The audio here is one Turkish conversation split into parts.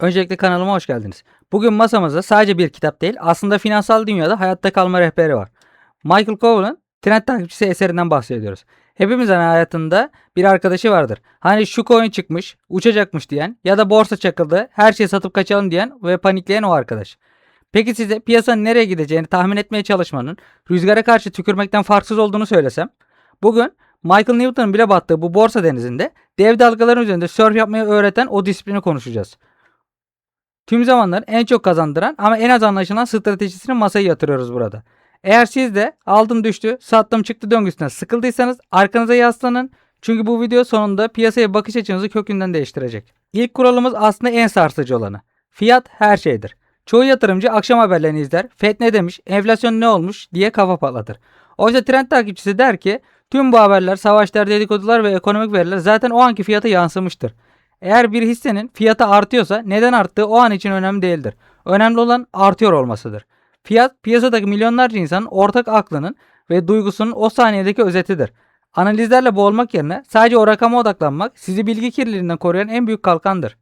Öncelikle kanalıma hoş geldiniz. Bugün masamızda sadece bir kitap değil aslında finansal dünyada hayatta kalma rehberi var. Michael Cowen'ın Trend Takipçisi eserinden bahsediyoruz. Hepimizin hayatında bir arkadaşı vardır. Hani şu coin çıkmış, uçacakmış diyen ya da borsa çakıldı, her şeyi satıp kaçalım diyen ve panikleyen o arkadaş. Peki size piyasanın nereye gideceğini tahmin etmeye çalışmanın rüzgara karşı tükürmekten farksız olduğunu söylesem? Bugün Michael Newton'un bile battığı bu borsa denizinde dev dalgaların üzerinde surf yapmayı öğreten o disiplini konuşacağız. Tüm zamanların en çok kazandıran ama en az anlaşılan stratejisini masaya yatırıyoruz burada. Eğer siz de aldım düştü, sattım çıktı döngüsünden sıkıldıysanız arkanıza yaslanın. Çünkü bu video sonunda piyasaya bakış açınızı kökünden değiştirecek. İlk kuralımız aslında en sarsıcı olanı. Fiyat her şeydir. Çoğu yatırımcı akşam haberlerini izler, FED ne demiş, enflasyon ne olmuş diye kafa patlatır. Oysa trend takipçisi der ki tüm bu haberler, savaşlar, dedikodular ve ekonomik veriler zaten o anki fiyata yansımıştır. Eğer bir hissenin fiyatı artıyorsa neden arttığı o an için önemli değildir. Önemli olan artıyor olmasıdır. Fiyat piyasadaki milyonlarca insanın ortak aklının ve duygusunun o saniyedeki özetidir. Analizlerle boğulmak yerine sadece o rakama odaklanmak sizi bilgi kirliliğinden koruyan en büyük kalkandır.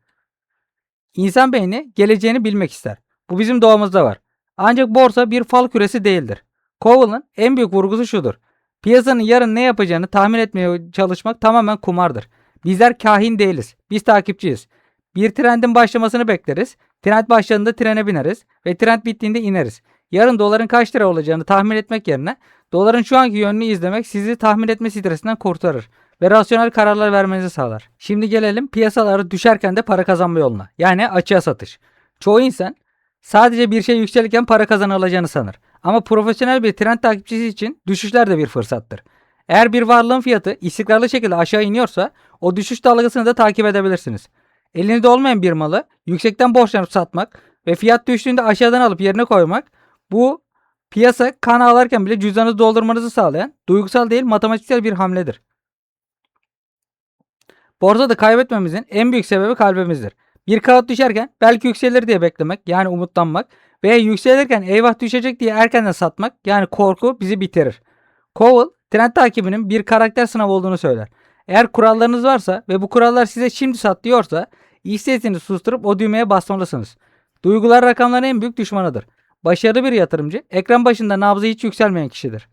İnsan beyni geleceğini bilmek ister. Bu bizim doğamızda var. Ancak borsa bir fal küresi değildir. Cowell'ın en büyük vurgusu şudur. Piyasanın yarın ne yapacağını tahmin etmeye çalışmak tamamen kumardır. Bizler kahin değiliz. Biz takipçiyiz. Bir trendin başlamasını bekleriz. Trend başladığında trene bineriz ve trend bittiğinde ineriz. Yarın doların kaç lira olacağını tahmin etmek yerine doların şu anki yönünü izlemek sizi tahmin etme stresinden kurtarır ve rasyonel kararlar vermenizi sağlar. Şimdi gelelim piyasaları düşerken de para kazanma yoluna. Yani açığa satış. Çoğu insan sadece bir şey yükselirken para kazanılacağını sanır. Ama profesyonel bir trend takipçisi için düşüşler de bir fırsattır. Eğer bir varlığın fiyatı istikrarlı şekilde aşağı iniyorsa o düşüş dalgasını da takip edebilirsiniz. Elinizde olmayan bir malı yüksekten borçlanıp satmak ve fiyat düştüğünde aşağıdan alıp yerine koymak bu piyasa kan ağlarken bile cüzdanınızı doldurmanızı sağlayan duygusal değil matematiksel bir hamledir. Borsada kaybetmemizin en büyük sebebi kalbimizdir. Bir kağıt düşerken belki yükselir diye beklemek yani umutlanmak veya yükselirken eyvah düşecek diye erkenden satmak yani korku bizi bitirir. Cowell trend takibinin bir karakter sınavı olduğunu söyler. Eğer kurallarınız varsa ve bu kurallar size şimdi sat diyorsa isteğinizi susturup o düğmeye basmalısınız. Duygular rakamların en büyük düşmanıdır. Başarılı bir yatırımcı ekran başında nabzı hiç yükselmeyen kişidir.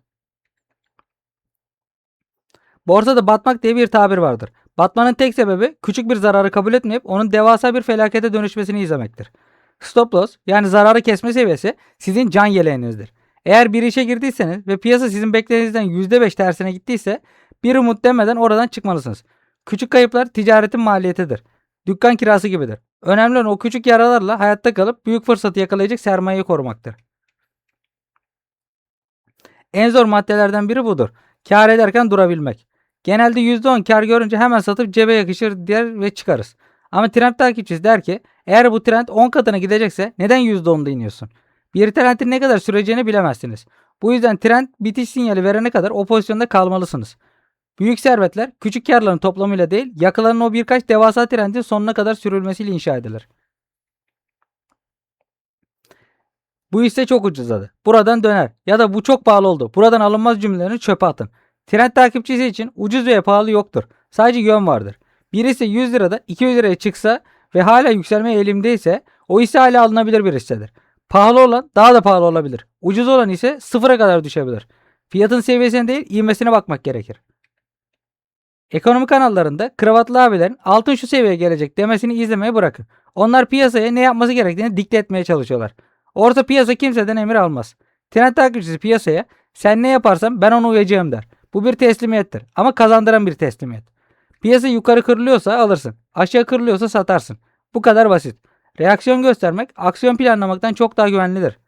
Borsada batmak diye bir tabir vardır. Batmanın tek sebebi küçük bir zararı kabul etmeyip onun devasa bir felakete dönüşmesini izlemektir. Stop loss yani zararı kesme seviyesi sizin can yeleğinizdir. Eğer bir işe girdiyseniz ve piyasa sizin beklediğinizden %5 tersine gittiyse bir umut demeden oradan çıkmalısınız. Küçük kayıplar ticaretin maliyetidir. Dükkan kirası gibidir. Önemli olan o küçük yaralarla hayatta kalıp büyük fırsatı yakalayacak sermayeyi korumaktır. En zor maddelerden biri budur. Kar ederken durabilmek. Genelde %10 kar görünce hemen satıp cebe yakışır der ve çıkarız. Ama trend takipçisi der ki eğer bu trend 10 katına gidecekse neden %10'da iniyorsun? Bir trendin ne kadar süreceğini bilemezsiniz. Bu yüzden trend bitiş sinyali verene kadar o pozisyonda kalmalısınız. Büyük servetler küçük karların toplamıyla değil yakalanan o birkaç devasa trendin sonuna kadar sürülmesiyle inşa edilir. Bu hisse çok ucuzladı. Buradan döner. Ya da bu çok pahalı oldu. Buradan alınmaz cümlelerini çöpe atın. Trend takipçisi için ucuz veya pahalı yoktur. Sadece yön vardır. Bir hisse 100 lirada 200 liraya çıksa ve hala yükselmeye eğilimdeyse o hisse hala alınabilir bir hissedir. Pahalı olan daha da pahalı olabilir. Ucuz olan ise sıfıra kadar düşebilir. Fiyatın seviyesine değil ivmesine bakmak gerekir. Ekonomi kanallarında kravatlı abilerin altın şu seviyeye gelecek demesini izlemeye bırakın. Onlar piyasaya ne yapması gerektiğini dikte etmeye çalışıyorlar. Orta piyasa kimseden emir almaz. Trend takipçisi piyasaya sen ne yaparsan ben ona uyacağım der. Bu bir teslimiyettir ama kazandıran bir teslimiyet. Piyasa yukarı kırılıyorsa alırsın. Aşağı kırılıyorsa satarsın. Bu kadar basit. Reaksiyon göstermek aksiyon planlamaktan çok daha güvenlidir.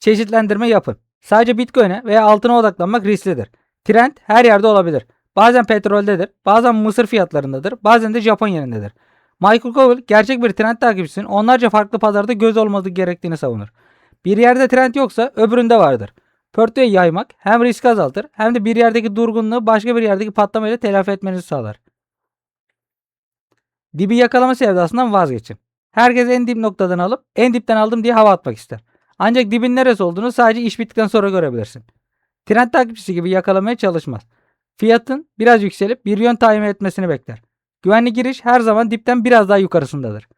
Çeşitlendirme yapın. Sadece Bitcoin'e veya altına odaklanmak risklidir. Trend her yerde olabilir. Bazen petroldedir, bazen mısır fiyatlarındadır, bazen de Japon yerindedir. Michael Cowell gerçek bir trend takipçisinin onlarca farklı pazarda göz olmadığı gerektiğini savunur. Bir yerde trend yoksa öbüründe vardır. Portföyü yaymak hem risk azaltır hem de bir yerdeki durgunluğu başka bir yerdeki patlamayla telafi etmenizi sağlar. Dibi yakalama sevdasından vazgeçin. Herkes en dip noktadan alıp en dipten aldım diye hava atmak ister. Ancak dibin neresi olduğunu sadece iş bittikten sonra görebilirsin. Trend takipçisi gibi yakalamaya çalışmaz. Fiyatın biraz yükselip bir yön tayin etmesini bekler. Güvenli giriş her zaman dipten biraz daha yukarısındadır.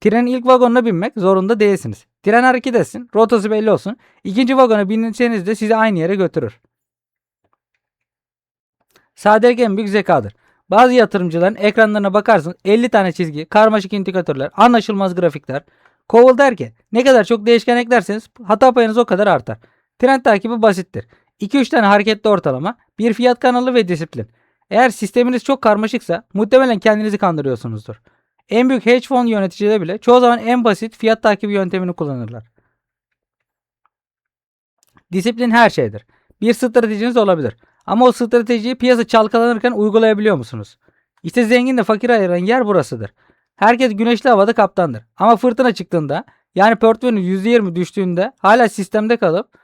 Trenin ilk vagonuna binmek zorunda değilsiniz. Tren hareket etsin, rotası belli olsun. İkinci vagona binseniz de sizi aynı yere götürür. Sadelik en büyük zekadır. Bazı yatırımcıların ekranlarına bakarsın 50 tane çizgi, karmaşık indikatörler, anlaşılmaz grafikler. Cowell der ki ne kadar çok değişken eklerseniz hata payınız o kadar artar. Trend takibi basittir. 2-3 tane hareketli ortalama, bir fiyat kanalı ve disiplin. Eğer sisteminiz çok karmaşıksa muhtemelen kendinizi kandırıyorsunuzdur. En büyük hedge fon yöneticileri bile çoğu zaman en basit fiyat takibi yöntemini kullanırlar. Disiplin her şeydir. Bir stratejiniz olabilir. Ama o stratejiyi piyasa çalkalanırken uygulayabiliyor musunuz? İşte zenginle fakir ayıran yer burasıdır. Herkes güneşli havada kaptandır. Ama fırtına çıktığında yani portföyünüz %20 düştüğünde hala sistemde kalıp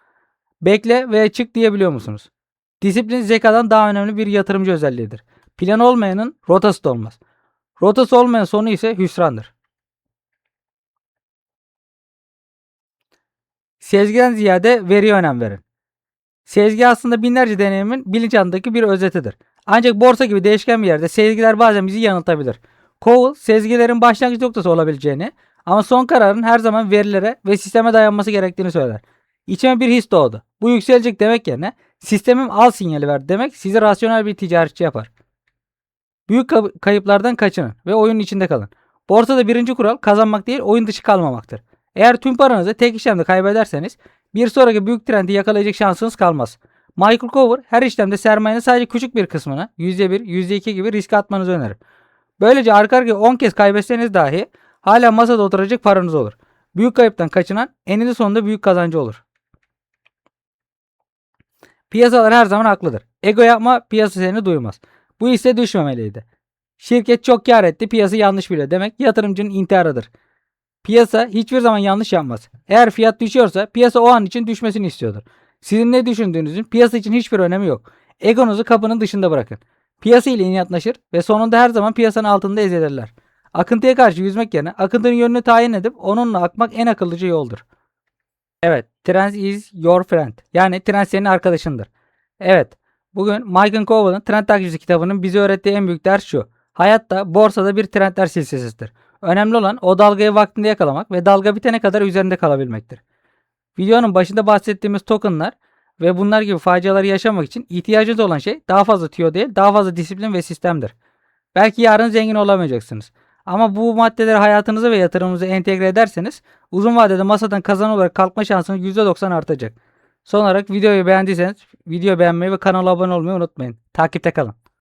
bekle ve çık diyebiliyor musunuz? Disiplin zekadan daha önemli bir yatırımcı özelliğidir. Plan olmayanın rotası da olmaz. Rotası olmayan sonu ise hüsrandır. Sezgiden ziyade veriye önem verin. Sezgi aslında binlerce deneyimin bilinçaltındaki bir özetidir. Ancak borsa gibi değişken bir yerde sezgiler bazen bizi yanıltabilir. Cowell sezgilerin başlangıç noktası olabileceğini ama son kararın her zaman verilere ve sisteme dayanması gerektiğini söyler. İçime bir his doğdu. Bu yükselecek demek yerine sistemim al sinyali ver demek sizi rasyonel bir ticaretçi yapar. Büyük kay- kayıplardan kaçının ve oyunun içinde kalın. Borsada birinci kural kazanmak değil oyun dışı kalmamaktır. Eğer tüm paranızı tek işlemde kaybederseniz bir sonraki büyük trendi yakalayacak şansınız kalmaz. Michael Cover her işlemde sermayenin sadece küçük bir kısmını %1, %2 gibi riske atmanızı önerir. Böylece arka arkaya 10 kez kaybetseniz dahi hala masada oturacak paranız olur. Büyük kayıptan kaçınan eninde sonunda büyük kazancı olur. Piyasalar her zaman haklıdır. Ego yapma piyasa seni duymaz. Bu ise düşmemeliydi. Şirket çok kar etti piyasa yanlış biliyor demek yatırımcının intiharıdır. Piyasa hiçbir zaman yanlış yapmaz. Eğer fiyat düşüyorsa piyasa o an için düşmesini istiyordur. Sizin ne düşündüğünüzün piyasa için hiçbir önemi yok. Egonuzu kapının dışında bırakın. Piyasa ile inatlaşır ve sonunda her zaman piyasanın altında ezilirler. Akıntıya karşı yüzmek yerine akıntının yönünü tayin edip onunla akmak en akıllıca yoldur. Evet, trend is your friend. Yani trend senin arkadaşındır. Evet, bugün Michael Cowell'ın Trend Takipçisi kitabının bize öğrettiği en büyük ders şu. Hayatta borsada bir trendler silsilesidir. Önemli olan o dalgayı vaktinde yakalamak ve dalga bitene kadar üzerinde kalabilmektir. Videonun başında bahsettiğimiz tokenlar ve bunlar gibi faciaları yaşamak için ihtiyacınız olan şey daha fazla tüyo değil, daha fazla disiplin ve sistemdir. Belki yarın zengin olamayacaksınız. Ama bu maddeleri hayatınıza ve yatırımınıza entegre ederseniz uzun vadede masadan kazan olarak kalkma şansınız %90 artacak. Son olarak videoyu beğendiyseniz video beğenmeyi ve kanala abone olmayı unutmayın. Takipte kalın.